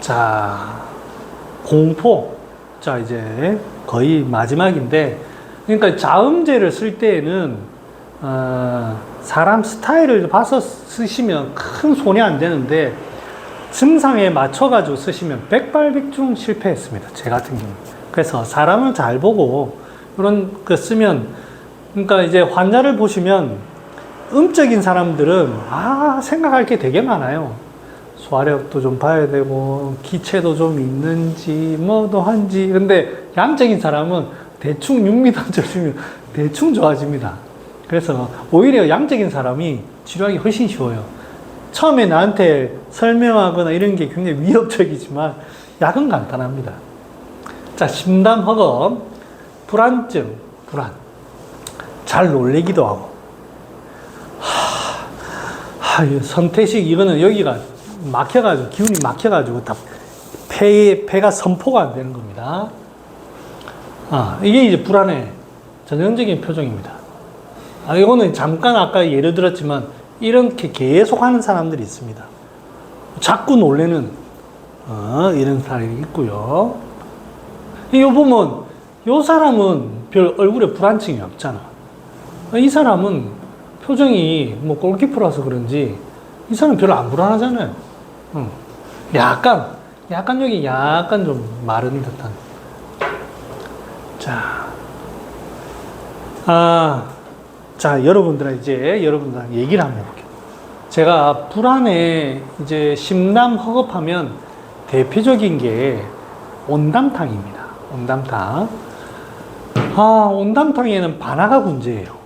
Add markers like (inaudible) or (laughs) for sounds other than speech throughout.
자, 공포. 자, 이제 거의 마지막인데, 그러니까 자음제를 쓸 때에는, 어, 사람 스타일을 봐서 쓰시면 큰 손이 안 되는데, 증상에 맞춰가지고 쓰시면 백발백중 실패했습니다. 제 같은 경우. 그래서 사람을 잘 보고, 이런 거 쓰면, 그러니까 이제 환자를 보시면, 음적인 사람들은, 아, 생각할 게 되게 많아요. 소화력도 좀 봐야 되고 기체도 좀 있는지 뭐도 한지. 근데 양적인 사람은 대충 6m 져주면 대충 좋아집니다. 그래서 오히려 양적인 사람이 치료하기 훨씬 쉬워요. 처음에 나한테 설명하거나 이런 게 굉장히 위협적이지만 약은 간단합니다. 자 심담 허검. 불안증 불안. 잘 놀래기도 하고. 하, 이 선태식 이거는 여기가 막혀가지고 기운이 막혀가지고 다 폐, 폐가 선포가 안 되는 겁니다. 아 이게 이제 불안의 전형적인 표정입니다. 아 이거는 잠깐 아까 예를 들었지만 이렇게 계속 하는 사람들이 있습니다. 자꾸 놀래는 어, 이런 사람이 있고요. 이거 보면 이 사람은 별 얼굴에 불안증이 없잖아. 이 사람은 표정이 뭐 골키퍼라서 그런지 이 사람 별로 안 불안하잖아요. 응. 약간, 약간 여기 약간 좀 마른 듯한. 자, 아, 자, 여러분들 이제 여러분들 얘기를 한번 해볼게요. 제가 불안에 이제 심남 허겁하면 대표적인 게 온담탕입니다. 온담탕. 아, 온담탕에는 반화가 문제예요.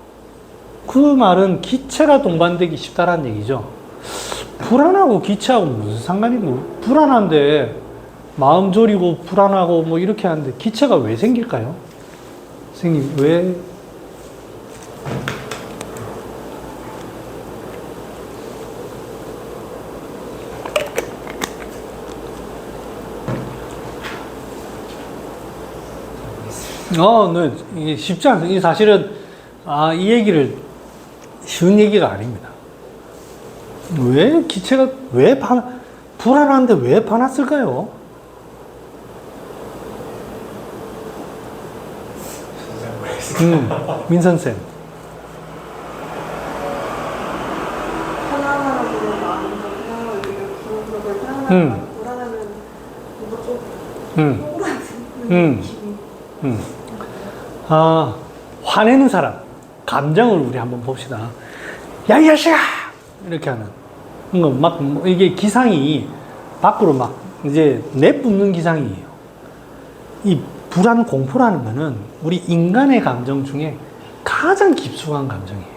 그 말은 기체가 동반되기 쉽다라는 얘기죠. 불안하고 기체하고 무슨 상관이고 불안한데 마음 졸이고 불안하고 뭐 이렇게 하는데 기체가 왜 생길까요? 생기 왜? 어, 네, 이게 쉽지 않습니다. 이 사실은 아, 이 얘기를 쉬운 얘기가 아닙니다. 왜 기체가 왜 반, 불안한데 왜 반았을까요? 음, 민선쌤. 음. 음, 음. 음. 아, 화내는 사람. 감정을 우리 한번 봅시다. 야, 이 자식아! 이렇게 하는. 거 막, 뭐 이게 기상이 밖으로 막 이제 내뿜는 기상이에요. 이 불안, 공포라는 거는 우리 인간의 감정 중에 가장 깊숙한 감정이에요.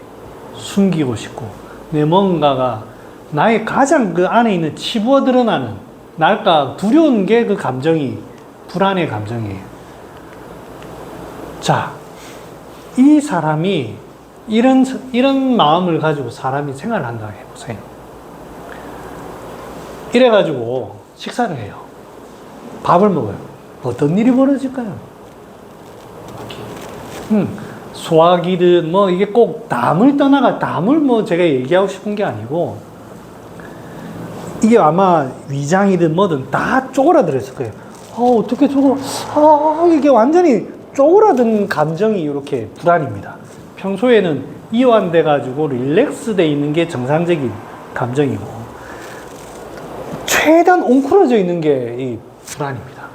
숨기고 싶고, 내 뭔가가 나의 가장 그 안에 있는 치부어 드러나는 날까 두려운 게 그 감정이 불안의 감정이에요. 자, 이 사람이 이런, 이런 마음을 가지고 사람이 생활을 한다고 해보세요. 이래가지고 식사를 해요. 밥을 먹어요. 어떤 일이 벌어질까요? 음, 소화기든 뭐 이게 꼭 담을 떠나가, 담을 뭐 제가 얘기하고 싶은 게 아니고, 이게 아마 위장이든 뭐든 다 쪼그라들었을 거예요. 아, 어떻게 저거, 아, 이게 완전히 쪼그라든 감정이 이렇게 불안입니다. 평소에는 이완돼 가지고 릴렉스 돼 있는 게 정상적인 감정이고 최대한 웅크러져 있는 게 이 불안입니다.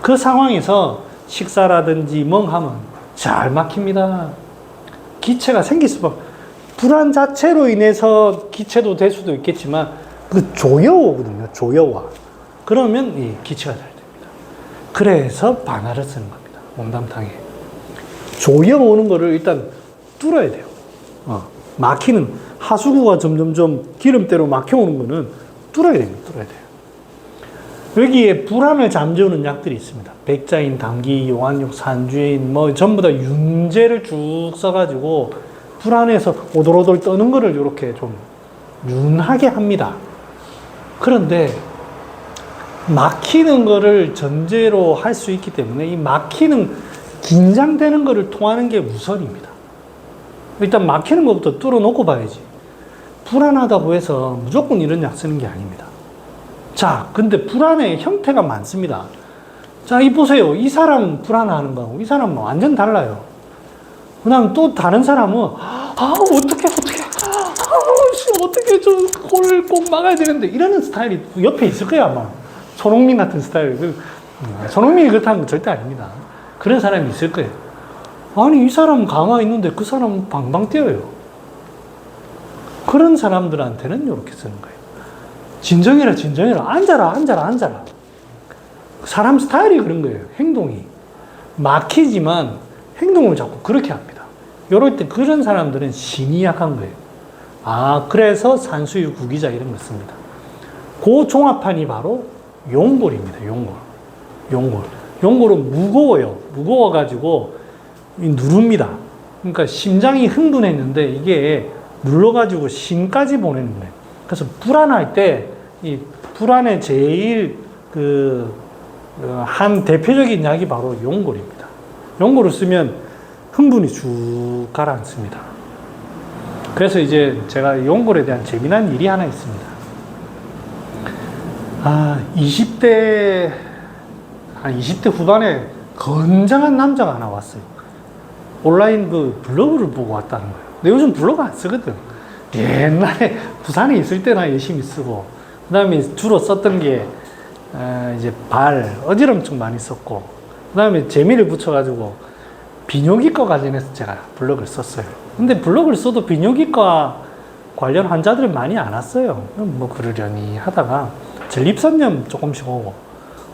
그 상황에서 식사라든지 멍하면 잘 막힙니다. 기체가 생길 수밖에 불안 자체로 인해서 기체도 될 수도 있겠지만 그 조여오거든요. 조여와. 그러면 이 기체가 잘 됩니다. 그래서 반화를 쓰는 겁니다. 온담탕에. 조여오는 거를 일단 뚫어야 돼요. 어, 막히는 하수구가 점점점 기름때로 막혀오는 거는 뚫어야 됩니다. 뚫어야 돼요. 여기에 불안을 잠재우는 약들이 있습니다. 백자인, 당기, 용안육, 산주인, 뭐 전부 다 윤제를 쭉 써가지고 불안해서 오돌오돌 떠는 거를 이렇게 좀 윤하게 합니다. 그런데 막히는 거를 전제로 할 수 있기 때문에 이 막히는 긴장되는 거를 통하는 게 우선입니다. 일단 막히는 것부터 뚫어놓고 봐야지. 불안하다고 해서 무조건 이런 약 쓰는 게 아닙니다. 자, 근데 불안의 형태가 많습니다. 자, 이 보세요. 이 사람 불안해하는 거하고 이 사람은 완전 달라요. 그 다음 또 다른 사람은, 아, 어떻게, 어떻게, 아, 씨, 어떻게 저 골을 꼭 막아야 되는데, 이러는 스타일이 옆에 있을 거야, 아마. 손흥민 같은 스타일. 그, 음, 손흥민이 그렇다는 건 절대 아닙니다. 그런 사람이 있을 거예요. 아니, 이 사람 강화 있는데 그 사람은 방방 뛰어요. 그런 사람들한테는 이렇게 쓰는 거예요. 진정해라, 진정해라. 앉아라, 앉아라, 앉아라. 사람 스타일이 그런 거예요. 행동이. 막히지만 행동을 자꾸 그렇게 합니다. 이럴 때 그런 사람들은 신이 약한 거예요. 아, 그래서 산수유 구기자 이런 걸 씁니다. 그 종합판이 바로 용골입니다. 용골. 용골. 용골은 무거워요. 무거워가지고 이 누릅니다. 그러니까 심장이 흥분했는데 이게 눌러가지고 심까지 보내는 거예요. 그래서 불안할 때 이 불안의 제일 그 한 대표적인 약이 바로 용골입니다. 용골을 쓰면 흥분이 쭉 가라앉습니다. 그래서 이제 제가 용골에 대한 재미난 일이 하나 있습니다. 아, 20대, 한 20대 후반에 건장한 남자가 하나 왔어요. 온라인 그 블로그를 보고 왔다는 거예요. 근데 요즘 블로그 안 쓰거든. 옛날에 부산에 있을 때나 열심히 쓰고, 그 다음에 주로 썼던 게, 어, 이제 발, 어지럼증 많이 썼고, 그 다음에 재미를 붙여가지고, 비뇨기과 관련해서 제가 블로그를 썼어요. 근데 블로그를 써도 비뇨기과 관련 환자들은 많이 안 왔어요. 뭐 그러려니 하다가 전립선염 조금씩 오고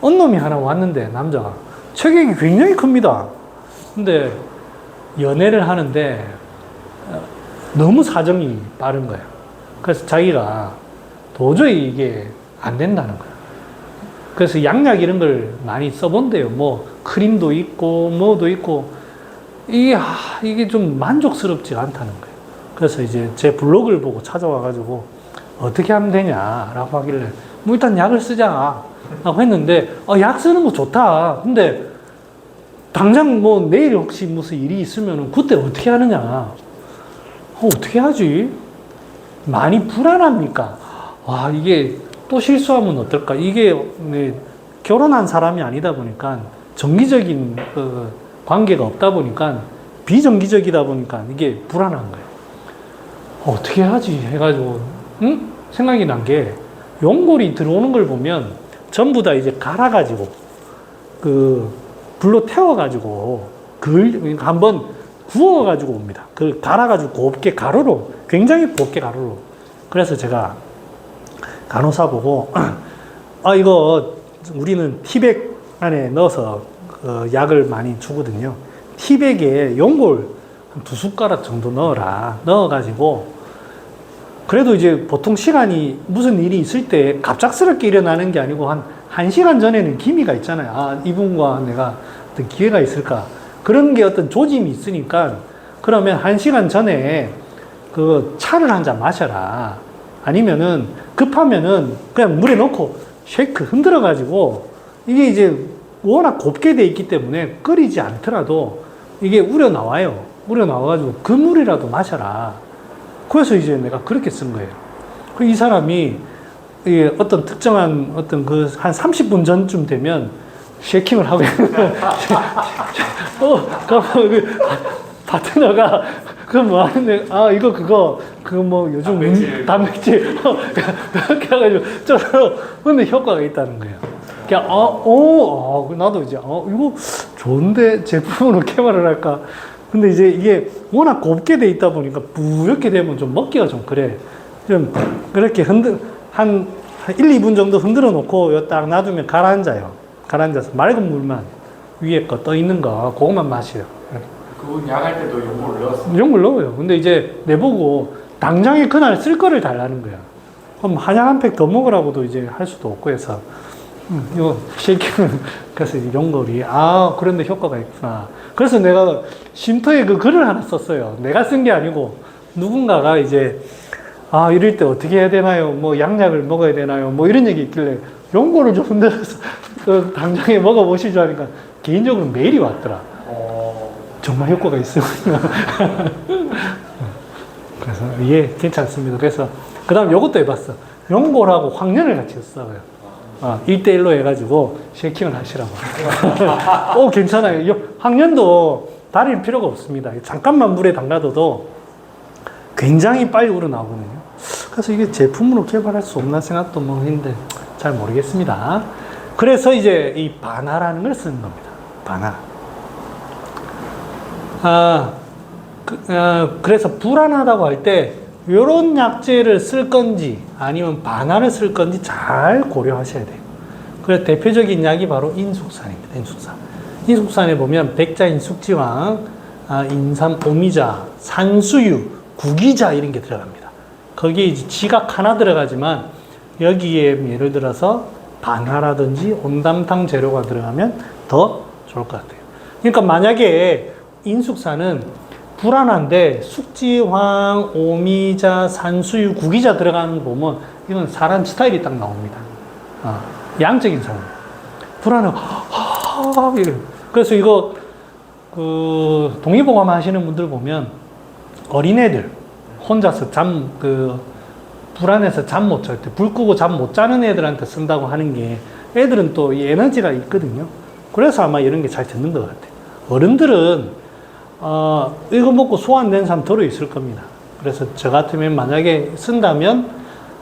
어느 놈이 하나 왔는데 남자가 체격이 굉장히 큽니다. 근데 연애를 하는데 어, 너무 사정이 빠른 거예요. 그래서 자기가 도저히 이게 안 된다는 거예요. 그래서 양약 이런 걸 많이 써본대요. 뭐 크림도 있고 뭐도 있고 이게 아, 이게 좀 만족스럽지가 않다는 거예요. 그래서 이제 제 블로그를 보고 찾아와 가지고 어떻게 하면 되냐라고 하길래 뭐 일단 약을 쓰자 라고 했는데 어, 약 쓰는 거 좋다. 근데 당장 뭐 내일 혹시 무슨 일이 있으면 그때 어떻게 하느냐? 어, 어떻게 하지? 많이 불안합니까? 와 이게 또 실수하면 어떨까? 이게 네, 결혼한 사람이 아니다 보니까 정기적인 그 관계가 없다 보니까 비정기적이다 보니까 이게 불안한 거예요. 어, 어떻게 하지? 해가지고 응? 생각이 난 게 용골이 들어오는 걸 보면 전부 다 이제 갈아가지고 그 불로 태워가지고 그 한번 구워가지고 옵니다. 그 갈아가지고 곱게 가루로 굉장히 곱게 가루로. 그래서 제가 간호사 보고 (clears throat) 아 이거 우리는 티백 안에 넣어서 그 약을 많이 주거든요. 티백에 한두 숟가락 정도 넣어라. 넣어가지고 그래도 이제 보통 시간이 무슨 일이 있을 때 갑작스럽게 일어나는 게 아니고 한, 한 시간 전에는 기미가 있잖아요. 아, 이분과 내가 어떤 기회가 있을까. 그런 게 어떤 조짐이 있으니까 그러면 한 시간 전에 그 차를 한 잔 마셔라. 아니면은 급하면은 그냥 물에 넣고 쉐이크 흔들어 가지고 이게 이제 워낙 곱게 돼 있기 때문에 끓이지 않더라도 이게 우려 나와요. 우려 나와가지고 그 물이라도 마셔라. 그래서 이제 내가 그렇게 쓴 거예요. 그 이 사람이 이 어떤 특정한 어떤 그 한 30분 전쯤 되면 쉐이킹을 하고 있는 거예요. (laughs) 어, 그러면 그 파트너가 그뭐 하는데 아 이거 그거 그거 뭐 요즘 단백질. 음, 단백질 어, (laughs) 그렇게 해가지고 저 근데 효과가 있다는 거예요. 그냥 어오 어, 나도 이제 어 이거 좋은데 제품으로 개발을 할까. 근데 이제 이게 워낙 곱게 돼 있다 보니까 뿌옇게 되면 좀 먹기가 좀 그래. 좀 그렇게 흔들 한, 한 1, 2분 정도 흔들어 놓고 요 딱 놔두면 가라앉아요. 가라앉아서 맑은 물만 위에 거 떠 있는 거 그것만 마셔요. 그분 약할 때도 용어를 넣었어. 이런 걸 넣어요. 근데 이제 내보고 당장에 그날 쓸 거를 달라는 거야. 그럼 한약 한 팩 더 먹으라고도 이제 할 수도 없고 해서 음, 이거 쉐이킹은 (laughs) 그래서 거리 아 그런데 효과가 있구나. 그래서 내가 쉼터에 그 글을 하나 썼어요. 내가 쓴 게 아니고 누군가가 이제 아 이럴 때 어떻게 해야 되나요? 뭐 양약을 먹어야 되나요? 뭐 이런 얘기 있길래 용고를 좀 흔들어서 (laughs) 그 당장에 먹어보시죠 하니까 개인적으로 메일이 왔더라. 어, 정말 효과가 있습니다. (laughs) 그래서 예 괜찮습니다. 그래서 그 다음 요것도 해봤어. 용골하고 황련을 같이 써요. 어, 1대1로 해가지고 쉐킹을 하시라고. 오, (laughs) 괜찮아요. 요- 학년도 다릴 필요가 없습니다. 잠깐만 물에 담가둬도 굉장히 빨리 우러나오거든요. 그래서 이게 제품으로 개발할 수 없나 생각도 뭐 했는데 잘 모르겠습니다. 그래서 이제 이 반화라는 걸 쓰는 겁니다. 반화. 아, 그, 어, 그래서 불안하다고 할 때 이런 약재를 쓸 건지 아니면 반화를 쓸 건지 잘 고려하셔야 돼요. 그래서 대표적인 약이 바로 인숙산입니다. 인숙산. 인숙산에 보면 백자인 숙지왕, 아, 인삼, 오미자, 산수유, 구기자 이런 게 들어갑니다. 거기에 이제 지각 하나 들어가지만 여기에 예를 들어서 반화라든지 온담탕 재료가 들어가면 더 좋을 것 같아요. 그러니까 만약에 인숙산은 불안한데 숙지황, 오미자, 산수유, 구기자 들어가는 거 보면 이건 사람 스타일이 딱 나옵니다. 어, 양적인 사람. 불안해. 하, 이래. 그래서 이거 그 동의보감 하시는 분들 보면 어린애들 혼자서 잠 그 불안해서 잠 못 잘 때 불 끄고 잠 못 자는 애들한테 쓴다고 하는 게 애들은 또 이 에너지가 있거든요. 그래서 아마 이런 게 잘 듣는 것 같아요. 어른들은 어, 이거 먹고 되는 사람 들어 있을 겁니다. 그래서 저 같으면 만약에 쓴다면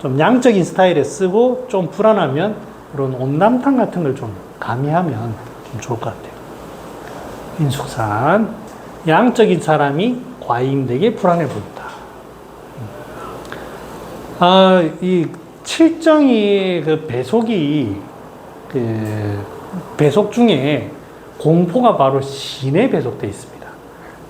좀 양적인 스타일에 쓰고 좀 불안하면 그런 온담탕 같은 걸 좀 가미하면 좀 좋을 것 같아요. 인숙산 양적인 사람이 과잉되게 불안해 보인다. 아, 이 칠정이 그 배속이 그 배속 중에 공포가 바로 신에 배속돼 있습니다.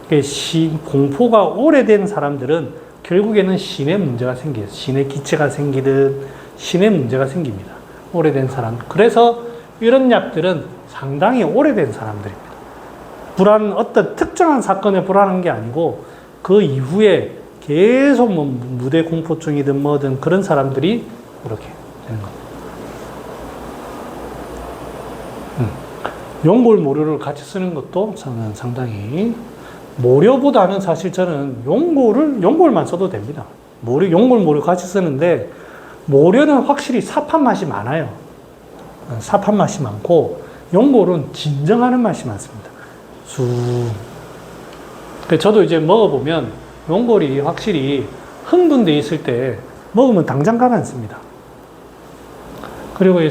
그 신, 공포가 오래된 사람들은 결국에는 신의 문제가 생겨요. 신의 기체가 생기든 신의 문제가 생깁니다. 오래된 사람. 그래서 이런 약들은 상당히 오래된 사람들입니다. 불안, 어떤 특정한 사건에 불안한 게 아니고 그 이후에 계속 뭐 무대 공포증이든 뭐든 그런 사람들이 그렇게 되는 겁니다. 음. 용골 모료를 같이 쓰는 것도 저는 상당히 모료보다는 사실 저는 용골을 용골만 써도 됩니다. 모료 용골 모료 같이 쓰는데 모료는 확실히 삽한 맛이 많아요. 어, 삽한 맛이 많고 용골은 진정하는 맛이 많습니다. 쑥. 그 저도 이제 먹어보면 용골이 확실히 흥분돼 있을 때 먹으면 당장 가라앉습니다. 그리고 이